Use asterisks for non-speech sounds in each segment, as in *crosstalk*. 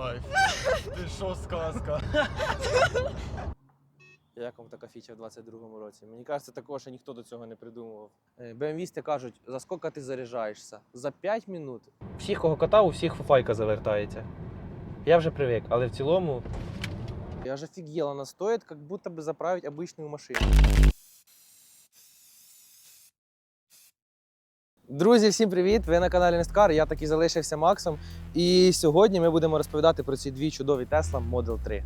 кайф. Ти що, сказка? Як вам така фіча в 22-му році? Мені кажеться, такого ще ніхто до цього не придумував. БМВісти кажуть, за скільки ти заряджаєшся? За 5 минут. Всіх, кого катав, у всіх фуфайка завертається. Я вже привик, але в цілому. Я ж офігел, вона стоїть, як будто би заправити обичну машину. Друзі, всім привіт! Ви на каналі Несткар. Я так і залишився Максом. І сьогодні ми будемо розповідати про ці дві чудові Tesla Model 3.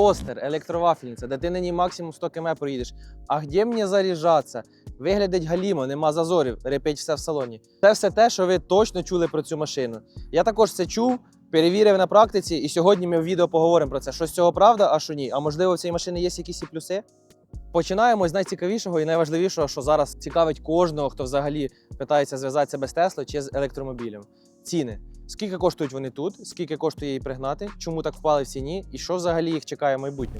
Тостер, електровафельниця, де ти на ній максимум 100 км проїдеш. А де мені заряджатися? Виглядить галімо, нема зазорів, репить все в салоні. Це все те, що ви точно чули про цю машину. Я також це чув, перевірив на практиці, і сьогодні ми в відео поговоримо про це. Що з цього правда, а що ні. А можливо, в цій машині є якісь і плюси? Починаємо з найцікавішого і найважливішого, що зараз цікавить кожного, хто взагалі питається зв'язатися без Тесли чи з електромобілем. Ціни. Скільки коштують вони тут, скільки коштує її пригнати, чому так впали в ціні, і що взагалі їх чекає head.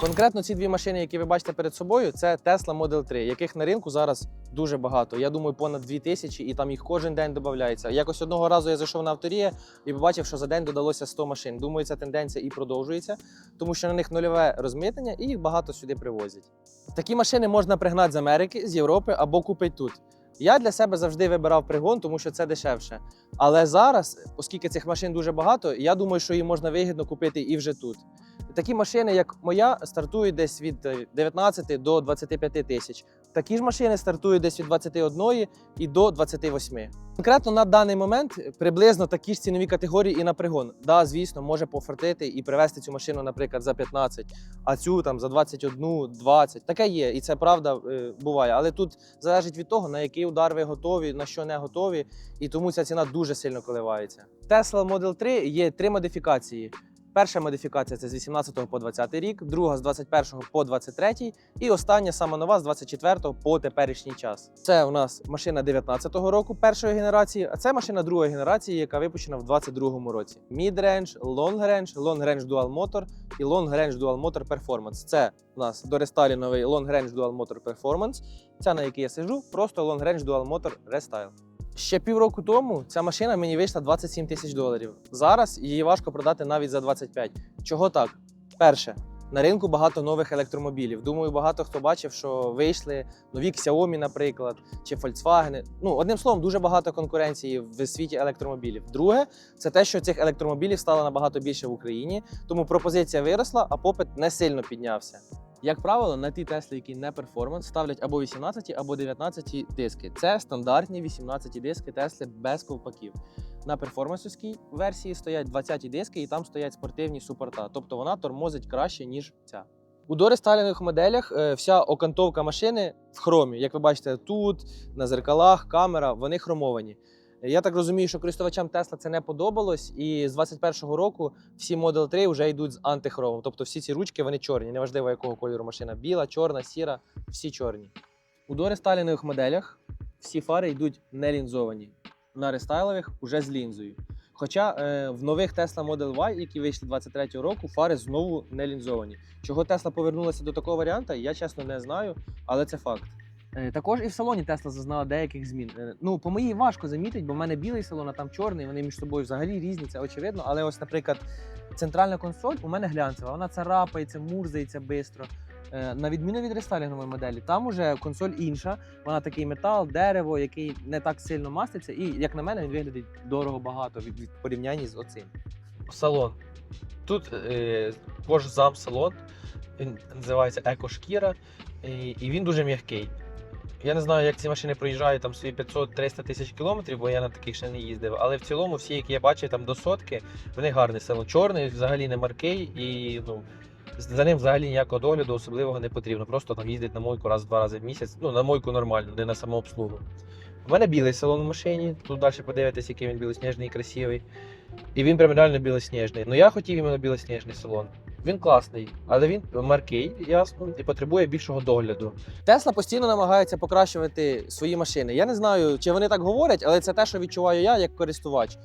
Конкретно ці дві машини, які ви бачите перед собою, це Tesla Model 3, яких на ринку зараз дуже багато. Я думаю, понад 2000, і там їх кожен день додається. Якось одного разу я зайшов на авторія і побачив, що за день додалося 100 машин. Думаю, ця тенденція і продовжується, тому що на них нульове розмитнення і їх багато сюди привозять. Такі машини можна пригнати з Америки, з Європи або купити тут. Я для себе завжди вибирав пригон, тому що це дешевше. Але зараз, оскільки цих машин дуже багато, я думаю, що її можна вигідно купити і вже тут. Такі машини, як моя, стартують десь від е, 19 до 25 тисяч. Такі ж машини стартують десь від 21 і до 28. Конкретно на даний момент приблизно такі ж цінові категорії і на пригон. Да, звісно, може пофартити і привезти цю машину, наприклад, за 15, а цю там за 21, 20. Таке є, і це правда е, буває. Але тут залежить від того, на який удар ви готові, на що не готові, і тому ця ціна дуже сильно коливається. Tesla Model 3 є три модифікації. Перша модифікація це з 18 по 20 рік, друга з 21 по 23 і остання сама нова з 24 по теперішній час. Це у нас машина 19-го року першої генерації, а це машина другої генерації, яка випущена в 22-му році. Mid-range, Long Range, Long Range Dual Motor і Long Range Dual Motor Performance. Це у нас дорестайліновий Long Range Dual Motor Performance. Ця на якій я сижу, просто Long Range Dual Motor Restyle. Ще півроку тому ця машина мені вийшла 27 тисяч доларів. Зараз її важко продати навіть за 25. Чого так? Перше, на ринку багато нових електромобілів. Думаю, багато хто бачив, що вийшли нові Xiaomi, наприклад, чи Volkswagen. Ну, одним словом, дуже багато конкуренції в світі електромобілів. Друге, це те, що цих електромобілів стало набагато більше в Україні, тому пропозиція виросла, а попит не сильно піднявся. Як правило, на ті Тесли, які не перформанс, ставлять або 18, або 19 диски. Це стандартні 18 диски Тесли без ковпаків. На перформансовській версії стоять 20 диски, і там стоять спортивні супорта. Тобто вона тормозить краще, ніж ця. У дорестайлінгових моделях е, вся окантовка машини в хромі. Як ви бачите, тут, на зеркалах, камера, вони хромовані. Я так розумію, що користувачам Tesla це не подобалось, і з 21-го року всі Model 3 вже йдуть з антихромом. Тобто всі ці ручки вони чорні, неважливо якого кольору машина біла, чорна, сіра, всі чорні. У дорестайлінгових моделях всі фари йдуть не лінзовані, на рестайлових уже з лінзою. Хоча е, в нових Tesla Model Y, які вийшли 23-го року, фари знову не лінзовані. Чого Tesla повернулася до такого варіанта, я чесно не знаю, але це факт. Е, Також і в салоні Тесла зазнала деяких змін. Е, Ну, по моїй важко замітити, бо в мене білий салон, а там чорний, вони між собою взагалі різні, це очевидно. Але ось, наприклад, центральна консоль у мене глянцева, вона царапається, мурзається швидко. Е, На відміну від рестайлінгової моделі, там уже консоль інша, вона такий метал, дерево, який не так сильно маститься, і, як на мене, він виглядить дорого багато від, від порівняння з оцим. Салон. тут е, кожзам салон, він називається Екошкіра, і, і він дуже м'який. Я не знаю, як ці машини проїжджають там свої 500-300 тисяч кілометрів, бо я на таких ще не їздив. Але в цілому всі, які я бачив там до сотки, вони гарний салон. Чорний, взагалі не маркий, і ну, за ним взагалі ніякого догляду особливого не потрібно. Просто там їздить на мойку раз-два рази в місяць. Ну, на мойку нормально, не на самообслугу. У мене білий салон в машині. Тут далі подивитесь, який він білосніжний і красивий. І він прям реально білосніжний. Ну я хотів іменно білосніжний салон. Він класний, але він маркий, ясно, і потребує більшого догляду. Тесла постійно намагається покращувати свої машини. Я не знаю, чи вони так говорять, але це те, що відчуваю я як користувач.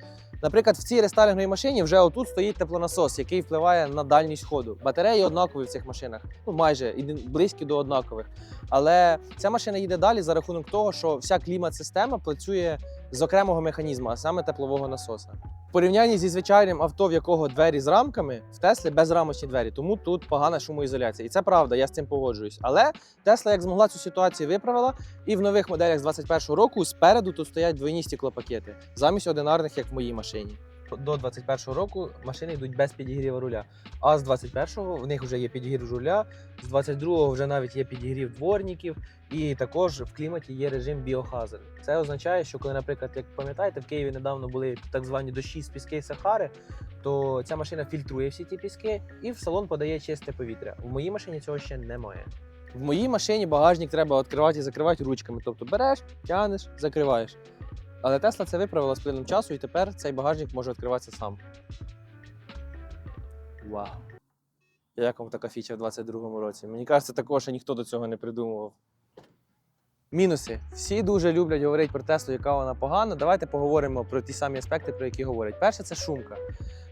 Наприклад, в цій рестайлінговій машині вже отут стоїть теплонасос, який впливає на дальність ходу. Батареї однакові в цих машинах, ну майже близькі до однакових. Але ця машина їде далі за рахунок того, що вся клімат-система працює з окремого механізму, а саме теплового насоса. В порівнянні зі звичайним авто, в якого двері з рамками, в Теслі безрамочні двері, тому тут погана шумоізоляція. І це правда, я з цим погоджуюсь. Але Тесла як змогла цю ситуацію виправила, і в нових моделях з 21 року спереду тут стоять двойні стеклопакети, замість одинарних, як в моїй машині. До 21 року машини йдуть без підігріву руля. А з 21-го в них вже є підігрів руля, з 22-го вже навіть є підігрів дворників, і також в кліматі є режим біохазард. Це означає, що коли, наприклад, як пам'ятаєте, в Києві недавно були так звані дощі з піски Сахари, то ця машина фільтрує всі ті піски і в салон подає чисте повітря. В моїй машині цього ще немає. В моїй машині багажник треба відкривати і закривати ручками. Тобто береш, тянеш, закриваєш. Але Тесла це виправила з плином часу, і тепер цей багажник може відкриватися сам. Вау! Як вам така фіча в 22-му році? Мені кажеться, такого ще ніхто до цього не придумував. Мінуси. Всі дуже люблять говорити про Теслу, яка вона погана. Давайте поговоримо про ті самі аспекти, про які говорять. Перше, це шумка.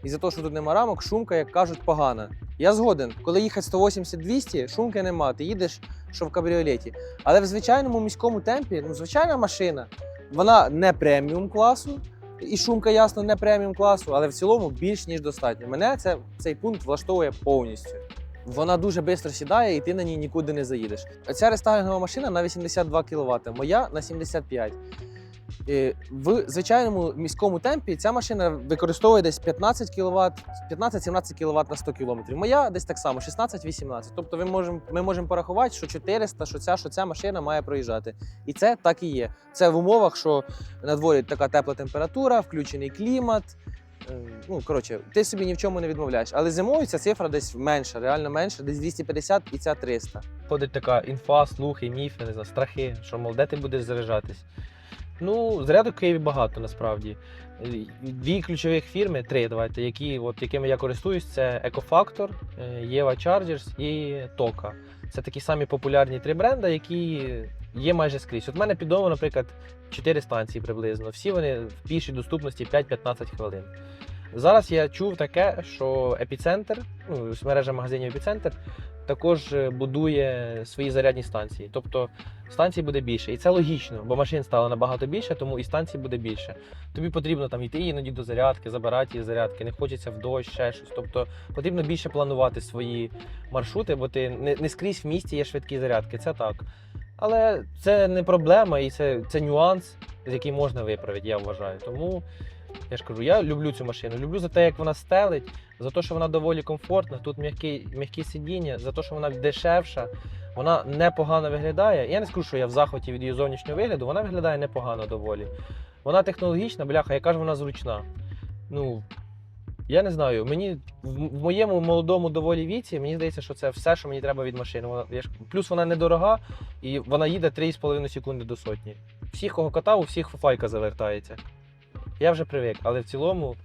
І за те, що тут нема рамок, шумка, як кажуть, погана. Я згоден, коли їхати 180-200, шумки нема, ти їдеш, що в кабріолеті. Але в звичайному міському темпі, ну, звичайна машина, вона не преміум класу, і шумка, ясно, не преміум класу, але в цілому більш ніж достатньо. Мене це, цей пункт влаштовує повністю. Вона дуже швидко сідає, і ти на ній нікуди не заїдеш. Ця рестайлінгова машина на 82 кВт, моя на 75. Е, В звичайному міському темпі ця машина використовує десь 15 кВт, 15-17 кВт на 100 км. Моя десь так само, 16-18. Тобто ми можемо, ми можемо порахувати, що 400, що ця, що ця машина має проїжджати. І це так і є. Це в умовах, що на дворі така тепла температура, включений клімат. Е, Ну, коротше, ти собі ні в чому не відмовляєш. Але зимою ця цифра десь менша, реально менша, десь 250 і ця 300. Ходить така інфа, слухи, міфи, не знаю, страхи, що мол, де ти будеш заряджатись. Ну, зарядок в Києві багато насправді. Е, Дві ключових фірми, три давайте, які, от, якими я користуюсь, це Ecofactor, е, Єва Chargers і Toka. Це такі самі популярні три бренда, які є майже скрізь. От в мене під домом, наприклад, 4 станції приблизно. Всі вони в пішій доступності 5-15 хвилин. Зараз я чув таке, що епіцентр, ну, мережа магазинів епіцентр, також е, будує свої зарядні станції. Тобто станцій буде більше. І це логічно, бо машин стало набагато більше, тому і станцій буде більше. Тобі потрібно там йти іноді до зарядки, забирати її зарядки, не хочеться в дощ, ще щось. Тобто потрібно більше планувати свої маршрути, бо ти не, не скрізь в місті є швидкі зарядки, це так. Але це не проблема і це, це нюанс, з який можна виправити, я вважаю. Тому я ж кажу, я люблю цю машину. Люблю за те, як вона стелить, за те, що вона доволі комфортна. Тут м'які, м'які сидіння, за те, що вона дешевша. Вона непогано виглядає. Я не скажу, що я в захваті від її зовнішнього вигляду, вона виглядає непогано доволі. Вона технологічна, бляха, яка ж вона зручна. Ну, я не знаю. Мені в, моєму молодому доволі віці, мені здається, що це все, що мені треба від машини. Вона, я ж, плюс вона недорога і вона їде 3,5 секунди до сотні. Всіх, кого катав, у всіх файка завертається. Я вже привик, але в цілому.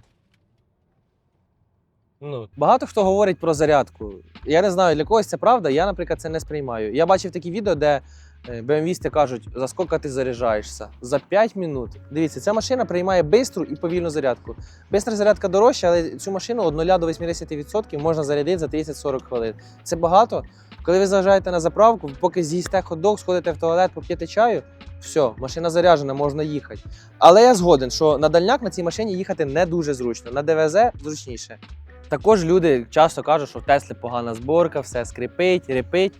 Ну, Багато хто говорить про зарядку. Я не знаю, для когось це правда, я, наприклад, це не сприймаю. Я бачив такі відео, де е, BMW-сти кажуть, за скільки ти заряджаєшся? За 5 минут. Дивіться, ця машина приймає бистру і повільну зарядку. Бистра зарядка дорожча, але цю машину від 0 до 80% можна зарядити за 30-40 хвилин. Це багато. Коли ви заїжджаєте на заправку, поки з'їсте хот-дог, сходите в туалет, поп'єте чаю, все, машина заряджена, можна їхати. Але я згоден, що на дальняк на цій машині їхати не дуже зручно. На ДВЗ зручніше. Також люди часто кажуть, що в Теслі погана зборка, все скрипить, репить.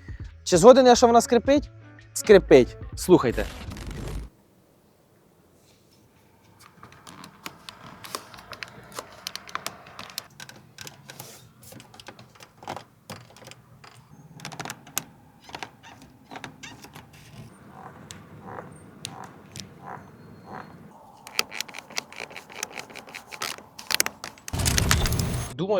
Чи згоден я, що вона скрипить? Скрипить. Слухайте.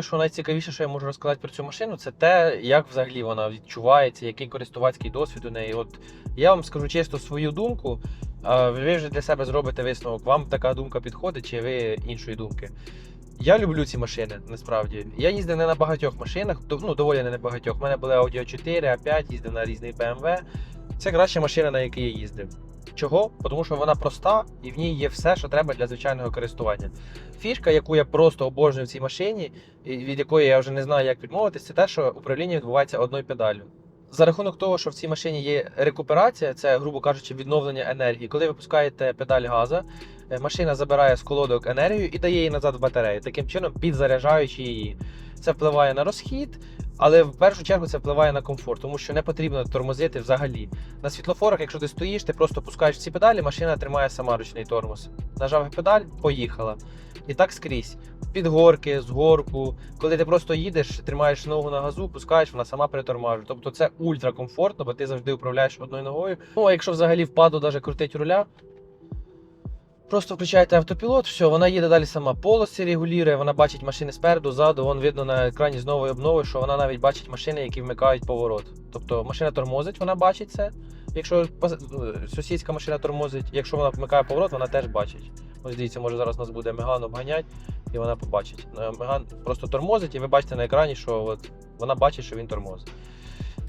Думаю, що найцікавіше, що я можу розказати про цю машину, це те, як взагалі вона відчувається, який користувацький досвід у неї. От я вам скажу чисто свою думку. Ви вже для себе зробите висновок. Вам така думка підходить, чи ви іншої думки? Я люблю ці машини, насправді. Я їздив не на багатьох машинах, ну доволі не на багатьох. У мене були Audi 4, A5, їздив на різний BMW. Це краща машина, на якій я їздив. Чого? Тому що вона проста і в ній є все, що треба для звичайного користування. Фішка, яку я просто обожнюю в цій машині, від якої я вже не знаю, як відмовитися, це те, що управління відбувається одною педаллю. За рахунок того, що в цій машині є рекуперація, це, грубо кажучи, відновлення енергії. Коли ви пускаєте педаль газа, е, машина забирає з колодок енергію і дає її назад в батарею, таким чином підзаряджаючи її. Це впливає на розхід, але в першу чергу це впливає на комфорт, тому що не потрібно тормозити взагалі. На світлофорах, якщо ти стоїш, ти просто пускаєш ці педалі, машина тримає сама ручний тормоз. Нажав педаль, поїхала. І так скрізь. Під горки, з горку. Коли ти просто їдеш, тримаєш ногу на газу, пускаєш, вона сама притормажує. Тобто це ультракомфортно, бо ти завжди управляєш одною ногою. Ну а якщо взагалі впаду, навіть крутить руля, Просто включаєте автопілот, все, вона їде далі сама. Полоси регулює, вона бачить машини спереду, ззаду. Вон видно на екрані з нової обнови, що вона навіть бачить машини, які вмикають поворот. Тобто машина тормозить, вона бачить це. Якщо сусідська машина тормозить, якщо вона вмикає поворот, вона теж бачить. Ось дивіться, може зараз нас буде Меган обганять, і вона побачить. Е, Меган просто тормозить, і ви бачите на екрані, що от вона бачить, що він тормозить.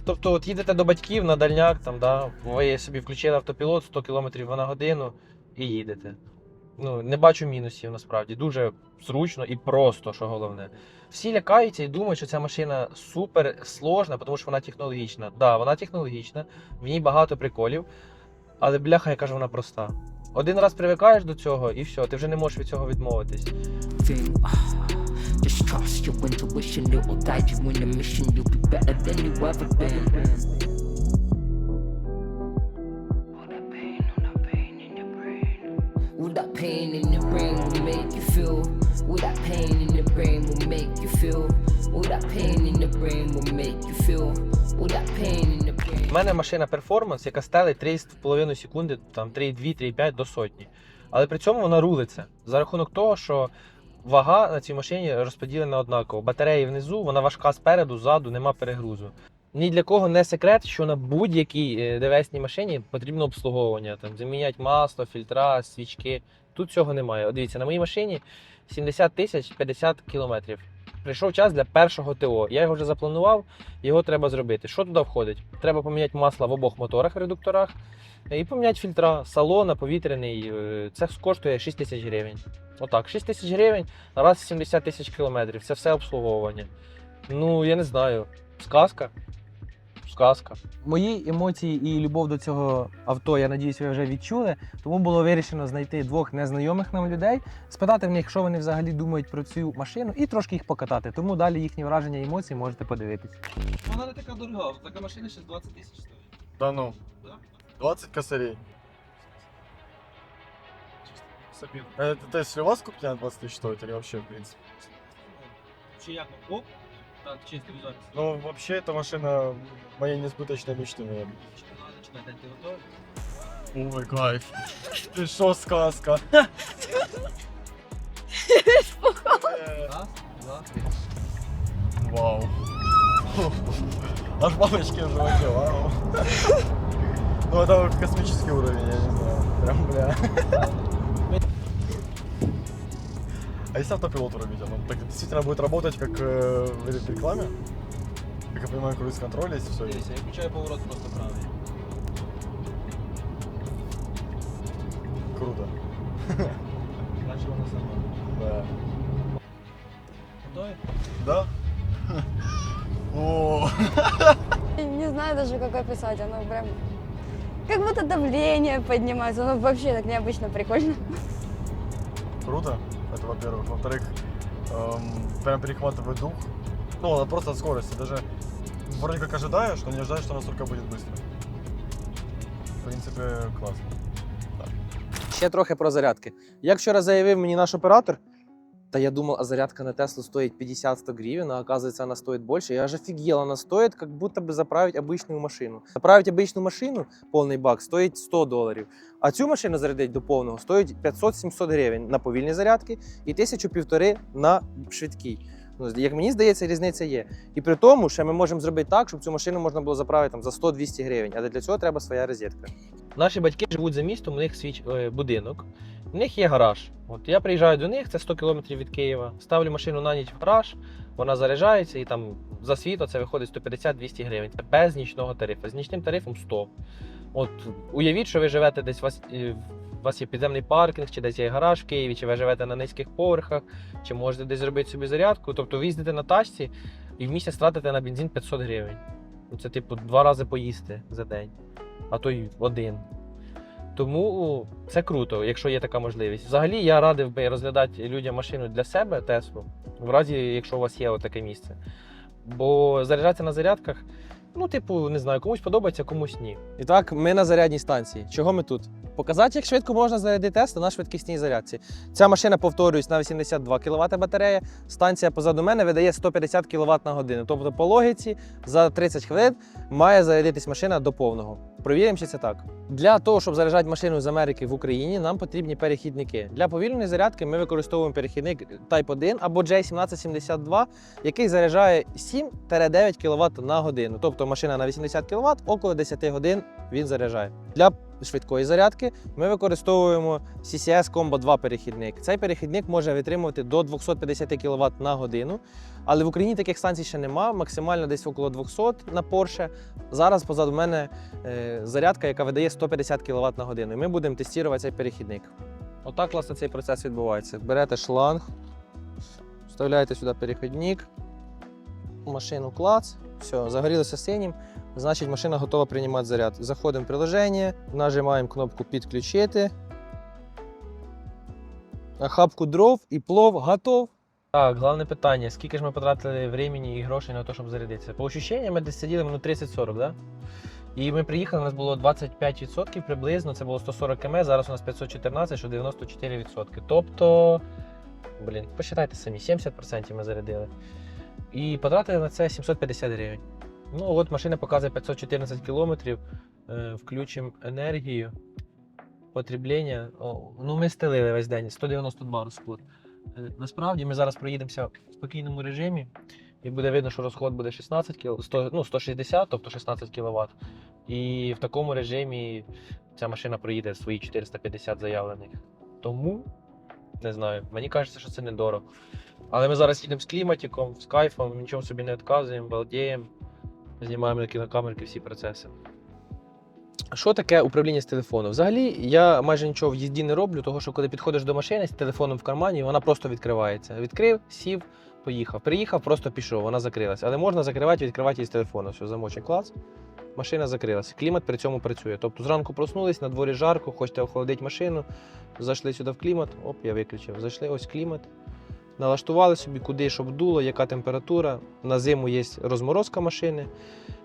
Тобто, от їдете до батьків на дальняк, там, да, ви собі включили автопілот 100 км на годину і їдете. Ну, не бачу мінусів насправді. Дуже зручно і просто, що головне. Всі лякаються і думають, що ця машина супер сложна, тому що вона технологічна. Так, да, вона технологічна, в ній багато приколів, але бляха, яка ж вона проста. Один раз привикаєш до цього, і все, ти вже не можеш від цього відмовитись. Your intuition, it will guide you in the mission. You'll be better than you ever been. Pain in your brain will make you feel. All that pain in your brain will make you feel. All that pain in your brain will make you feel. All that pain in your brain. У мене машина перформанс, яка стелить 3,5 секунди, там 3,2-3,5 до сотні. Але при цьому вона рулиться за рахунок того, що вага на цій машині розподілена однаково. Батареї внизу, вона важка спереду, ззаду, нема перегрузу. Ні для кого не секрет, що на будь-якій е, ДВСній машині потрібно обслуговування. Там заміняти масло, фільтра, свічки. Тут цього немає. От дивіться, на моїй машині 70 тисяч 50 кілометрів. Прийшов час для першого ТО. Я його вже запланував, його треба зробити. Що туди входить? Треба поміняти масло в обох моторах редукторах е, і поміняти фільтра, салона, повітряний. Е, Це коштує 6 тисяч гривень. Отак, 6 тисяч гривень раз 70 тисяч кілометрів. Це все обслуговування. Ну, я не знаю. Сказка. Сказка. Мої емоції і любов до цього авто, я надіюсь, ви вже відчули. Тому було вирішено знайти двох незнайомих нам людей, спитати в них, що вони взагалі думають про цю машину, і трошки їх покатати. Тому далі їхні враження і емоції можете подивитись. Вона не така дорога, така машина ще 20 тисяч стоїть. Да ну, Да? 20 косарей. Это, то есть у вас купня 20 тысяч стоит или вообще в принципе? Чи як ну, оп, так, чисто візуально. Ну, вообще, эта машина моей несбыточной мечты, наверное. Ой, кайф. *laughs* Ты шо, сказка? Раз, два, три. Вау. Аж бабочки в животе, вау. Ну, это вот космический уровень, я не знаю. Прям, бля. А если автопилот врубить, оно так действительно будет работать, как э, в рекламе? Как я понимаю, круиз-контроль есть, все. Дивіться, я включаю поворот просто правий. Круто. Дальше вона сама. Да. Готові? Да? *laughs* О, Не знаю даже, как описать. Оно прям как будто давление поднимается. Оно вообще так необычно прикольно. круто. Это во-первых. Во-вторых, эм, прям перехватывает дух. Ну, она просто от скорости. Даже вроде как ожидаешь, но не ожидаешь, что настолько будет быстро. В принципе, классно. Ще трохи про зарядки. Як вчора заявив мені наш оператор, та я думал, а зарядка на Теслу стоит 50-100 гривен, а оказывается она стоит больше. Я аж офигел, она стоит, как будто бы заправить обычную машину. Заправить обычную машину, полный бак, стоит 100 доларів. А цю машину зарядити до повного стоїть 500-700 гривень на повільні зарядки і 1000-1500 на швидкій. Ну, як мені здається, різниця є. І при тому, що ми можемо зробити так, щоб цю машину можна було заправити там, за 100-200 гривень. Але для цього треба своя розетка. Наші батьки живуть за містом, у них свій е, будинок, у них є гараж. От я приїжджаю до них, це 100 кілометрів від Києва. Ставлю машину на ніч в гараж, вона заряджається і там за світло це виходить 150-200 гривень. Це без нічного тарифу. З нічним тарифом 100. От уявіть, що ви живете десь у вас, е, у вас є підземний паркінг, чи десь є гараж в Києві, чи ви живете на низьких поверхах, чи можете десь зробити собі зарядку. Тобто ви їздите на тачці і в місяць тратите на бензин 500 гривень. Це типу два рази поїсти за день, а то й один. Тому це круто, якщо є така можливість. Взагалі я радив би розглядати людям машину для себе, Теслу, в разі, якщо у вас є таке місце. Бо заряджатися на зарядках, ну, типу, не знаю, комусь подобається, комусь ні. І так, ми на зарядній станції. Чого ми тут? Показати, як швидко можна зарядити Теслу на швидкісній зарядці. Ця машина, повторюсь, на 82 кВт батарея. Станція позаду мене видає 150 кВт на годину. Тобто, по логіці, за 30 хвилин має зарядитись машина до повного. Провіримо, чи це так. Для того, щоб заряджати машину з Америки в Україні, нам потрібні перехідники. Для повільної зарядки ми використовуємо перехідник Type 1 або J1772, який заряджає 7-9 кВт на годину. Тобто машина на 80 кВт, около 10 годин він заряджає. Для швидкої зарядки ми використовуємо CCS Combo 2 перехідник. Цей перехідник може витримувати до 250 кВт на годину. Але в Україні таких станцій ще нема, максимально десь около 200 на Porsche. Зараз позаду мене е, зарядка, яка видає 150 кВт на годину. І ми будемо тестувати цей перехідник. Отак, власне, цей процес відбувається. Берете шланг, вставляєте сюди перехідник, машину клац, все, загорілося синім, значить машина готова приймати заряд. Заходимо в приложення, нажимаємо кнопку підключити. Хапку дров і плов готов. Так, головне питання: скільки ж ми потратили времени і грошей на те, щоб зарядитися? По ощущенням, ми десь сиділи минут 30-40, да? І ми приїхали, у нас було 25% приблизно, це було 140 км, зараз у нас 514, що 94%. Тобто, блін, посчитайте самі, 70% ми зарядили. І потратили на це 750 гривень. Ну, от машина показує 514 кілометрів, е, включимо енергію, потреблення. Ну, ми стелили весь день, 192 розход. Е, Насправді ми зараз проїдемося в спокійному режимі, і буде видно, що розход буде 16 кіл... 100, ну, 160, тобто 16 кВт. І в такому режимі ця машина проїде свої 450 заявлених. Тому не знаю, мені кажеться, що це недорого. Але ми зараз їдемо з кліматиком, з кайфом, нічого собі не відказуємо, балдіємо, знімаємо на кінокамерки всі процеси. Що таке управління з телефону? Взагалі, я майже нічого в їзді не роблю, тому що коли підходиш до машини з телефоном в кармані, вона просто відкривається. Відкрив, сів, поїхав. Приїхав, просто пішов, вона закрилась. Але можна закривати відкривати її з телефону. Все, замочок клац, машина закрилась. Клімат при цьому працює. Тобто зранку проснулись, на дворі жарко, хочете охолодити машину, зайшли сюди в клімат, оп, я виключив. Зайшли, ось клімат. Налаштували собі, куди щоб дуло, яка температура. На зиму є розморозка машини.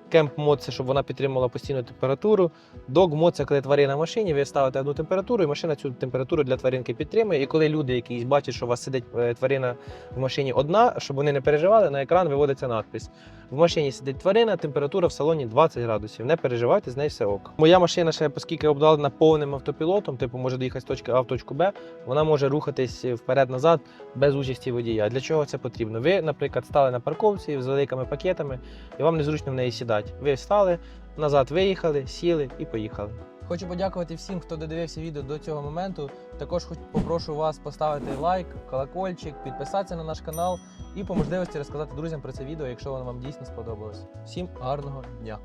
Кемп мод це щоб вона підтримувала постійну температуру. Дог мод це коли тварина в машині, ви ставите одну температуру, і машина цю температуру для тваринки підтримує. І коли люди якісь бачать, що у вас сидить е, тварина в машині одна, щоб вони не переживали, на екран виводиться надпис. В машині сидить тварина, температура в салоні 20 градусів. Не переживайте, з нею все ок. Моя машина ще, оскільки обдалена повним автопілотом, типу може доїхати з точки А в точку Б, вона може рухатись вперед-назад без участі водія. Для чого це потрібно? Ви, наприклад, стали на парковці з великими пакетами, і вам незручно в неї сідати. Ви встали, назад виїхали, сіли і поїхали. Хочу подякувати всім, хто додивився відео до цього моменту. Також хоч попрошу вас поставити лайк, колокольчик, підписатися на наш канал і по можливості розказати друзям про це відео, якщо воно вам дійсно сподобалось. Всім гарного дня!